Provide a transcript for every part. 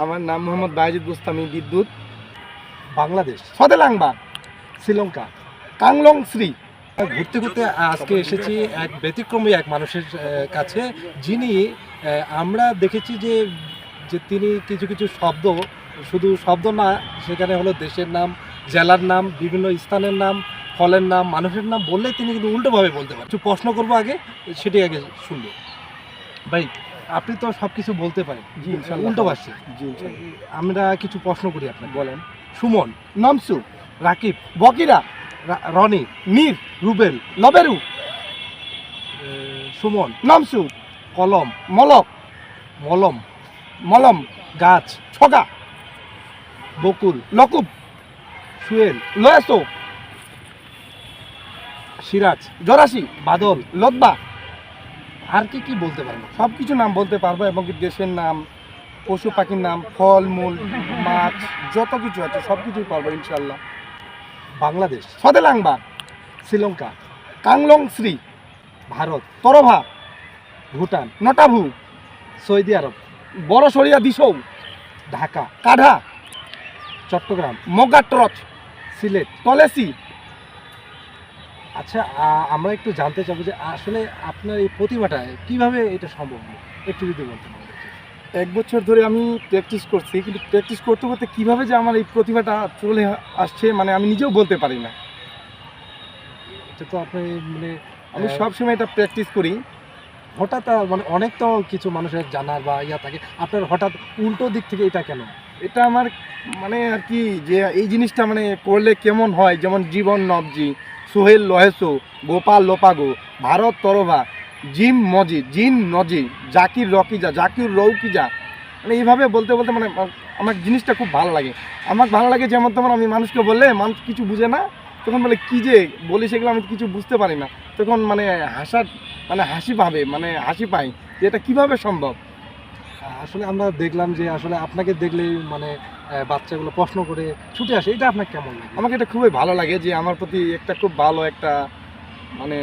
আমার নাম মোহাম্মদ বাইজিদ বুস্তামি বিদ্যুৎ। বাংলাদেশ। সদেলাংবা শ্রীলঙ্কা। কাংলং শ্রী। ঘুরতে ঘুরতে আজকে এসেছি এক ব্যতিক্রমী এক মানুষের কাছে যিনি আমরা দেখেছি যে যে তিনি কিছু কিছু শব্দ শুধু শব্দ না সেখানে হলো দেশের নাম জেলার নাম বিভিন্ন স্থানের নাম ফলের নাম মানুষের নাম বললে তিনি কিন্তু উল্টোভাবে বলতে পারেন। একটু প্রশ্ন করব আগে সেটি আগে শুনব। ভাই আপনি তো সব কিছু বলতে পারেন। উল্টো ইনশাল্লাহ। আমরা কিছু প্রশ্ন করি আপনাকে। বলেন। সুমন নামসু রাকিব বকিরা রনি নীর রুবেল লবেরু। সুমন নামসু কলম মলক মলম মলম গাছ ছগা বকুল লকুব সুয়েল লয়াসো সিরাজ জরাসি বাদল লদ্বা। আর কি কি বলতে পারব? সব কিছু নাম বলতে পারব এবং দেশের নাম, পশু পাখির নাম, ফল, মূল, মাছ, যত কিছু আছে সব কিছুই পারব ইনশাল্লাহ বাংলাদেশ সদেলাংবা শ্রীলঙ্কা, কাংলং শ্রী, ভারত, তরভা, ভুটান, নটাভু, সৌদি আরব বড় সরিয়া দিসৌ, ঢাকা, কাঢা, চট্টগ্রাম মগাট্রচ সিলেট, তলেসি আচ্ছা আমরা একটু জানতে চাবো যে আসলে আপনার এই প্রতিভাটা কীভাবে এটা সম্ভব একটু যদি বলতে। এক বছর ধরে আমি প্র্যাকটিস করছি কিন্তু প্র্যাকটিস করতে করতে কীভাবে যে আমার এই প্রতিভাটা চলে আসছে মানে আমি নিজেও বলতে পারি না এটা তো আপনি মানে আমি। সবসময় এটা প্র্যাকটিস করি হঠাৎ মানে অনেক তো কিছু মানুষের জানার বা ইয়া থাকে আপনার হঠাৎ উল্টো দিক থেকে এটা কেন এটা আমার মানে আর কি যে এই জিনিসটা মানে করলে কেমন হয় যেমন জীবন নবজি সোহেল লহেসো, গোপাল লোপাগো, ভারত তরভা, জিম মজি জিন নজি জাকির রকিজা, জাকির রৌকিজা। মানে এইভাবে বলতে বলতে মানে আমার জিনিসটা খুব ভালো লাগে। আমার ভালো লাগে যেমন তেমন আমি মানুষকে বললে মানুষ কিছু বুঝে না। তখন বলে, কি যে বলি সেগুলো আমি কিছু বুঝতে পারি না। তখন মানে হাসার মানে হাসি পাবে মানে হাসি পাই যে এটা কীভাবে সম্ভব। আসলে আমরা দেখলাম যে আসলে আপনাকে দেখলেই মানে বাচ্চাগুলো প্রশ্ন করে ছুটে আসে এটা আপনার কেমন লাগে? আমাকে এটা খুবই ভালো লাগে যে আমার প্রতি একটা খুব ভালো একটা মানে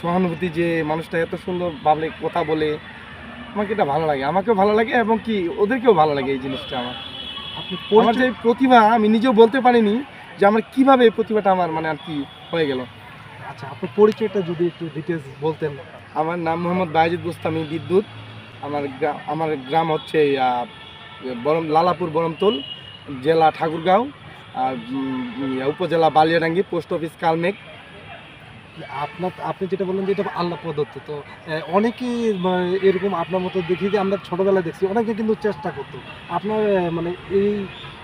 সহানুভূতি যে মানুষটা এত সুন্দর ভাবলে কথা বলে আমাকে এটা ভালো লাগে। আমাকেও ভালো লাগে এবং কি ওদেরকেও ভালো লাগে এই জিনিসটা আমার। আপনি আমার যে প্রতিভা আমি নিজেও বলতে পারিনি যে আমার কীভাবে এই প্রতিভাটা আমার মানে আর কি হয়ে গেল। আচ্ছা আপনার পরিচয়টা যদি একটু ডিটেলস বলতেন। আমার নাম মোহাম্মদ বাইজিদ বুস্তামি বিদ্যুৎ। আমার আমার গ্রাম হচ্ছে বরম লালাপুর বরমতল জেলা ঠাকুরগাঁও আর উপজেলা বালিয়াডাঙ্গি পোস্ট অফিস কালমেঘ। আপনার আপনি যেটা বললেন যে এটা আল্লাহ প্রদত্ত তো অনেকেই এরকম আপনার মতো দেখি যে আমরা ছোটবেলায় দেখছি অনেকে কিন্তু চেষ্টা করতো। আপনার মানে এই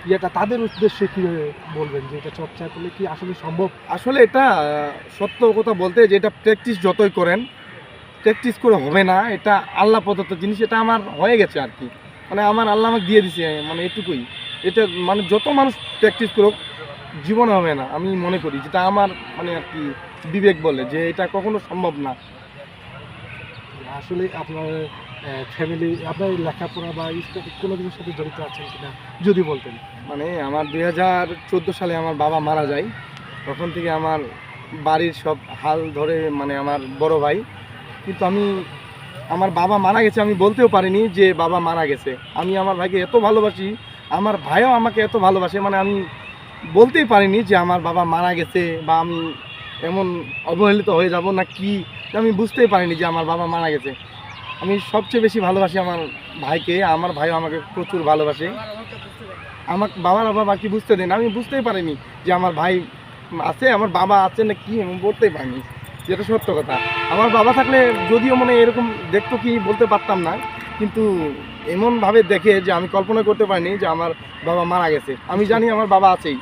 ইয়েটা তাদের উদ্দেশ্যে কীভাবে বলবেন যে এটা চর্চা করলে কি আসলে সম্ভব? আসলে এটা সত্য কথা বলতে যে এটা প্র্যাকটিস যতই করেন প্র্যাকটিস করে হবে না এটা আল্লাহ প্রদত্ত জিনিস এটা আমার হয়ে গেছে আর কি। মানে আমার আল্লাহ আমাকে দিয়ে দিছে মানে এটুকুই। এটা মানে যত মানুষ প্র্যাকটিস করুক, জীবনে হবে না, আমি মনে করি। যেটা আমার মানে আর কি, বিবেক বলে যে এটা কখনো সম্ভব না। আসলে আপনার ফ্যামিলি আপনার লেখাপড়া বা কোনো কিছুর সাথে জড়িত আছেন কিনা, যদি বলতেন। মানে আমার দুই হাজার চোদ্দ সালে আমার বাবা মারা যায়, তখন থেকে আমার বাড়ির সব হাল ধরে মানে আমার বড় ভাই। কিন্তু আমি আমার বাবা মারা গেছে, আমি বলতেও পারিনি যে বাবা মারা গেছে। আমি আমার ভাইকে এত ভালোবাসি, আমার ভাইও আমাকে এত ভালোবাসে মানে আমি বলতেই পারিনি যে আমার বাবা মারা গেছে বা আমি এমন অবহেলিত হয়ে যাব না কি আমি বুঝতেই পারিনি যে আমার বাবা মারা গেছে। আমি সবচেয়ে বেশি ভালোবাসি আমার ভাইকে, আমার ভাইও আমাকে প্রচুর ভালোবাসে। আমার বাবার বাবা বাকি বুঝতে দেন, আমি বুঝতেই পারিনি যে আমার ভাই আছে, আমার বাবা আছে না কি, আমি বলতেই পারিনি। যেটা সত্য কথা। আমার বাবা থাকলে যদিও মনে এরকম দেখতো কি বলতে পারতাম না, কিন্তু এমনভাবে দেখে যে আমি কল্পনা করতে পারিনি যে আমার বাবা মারা গেছে। আমি জানি আমার বাবা আছেই।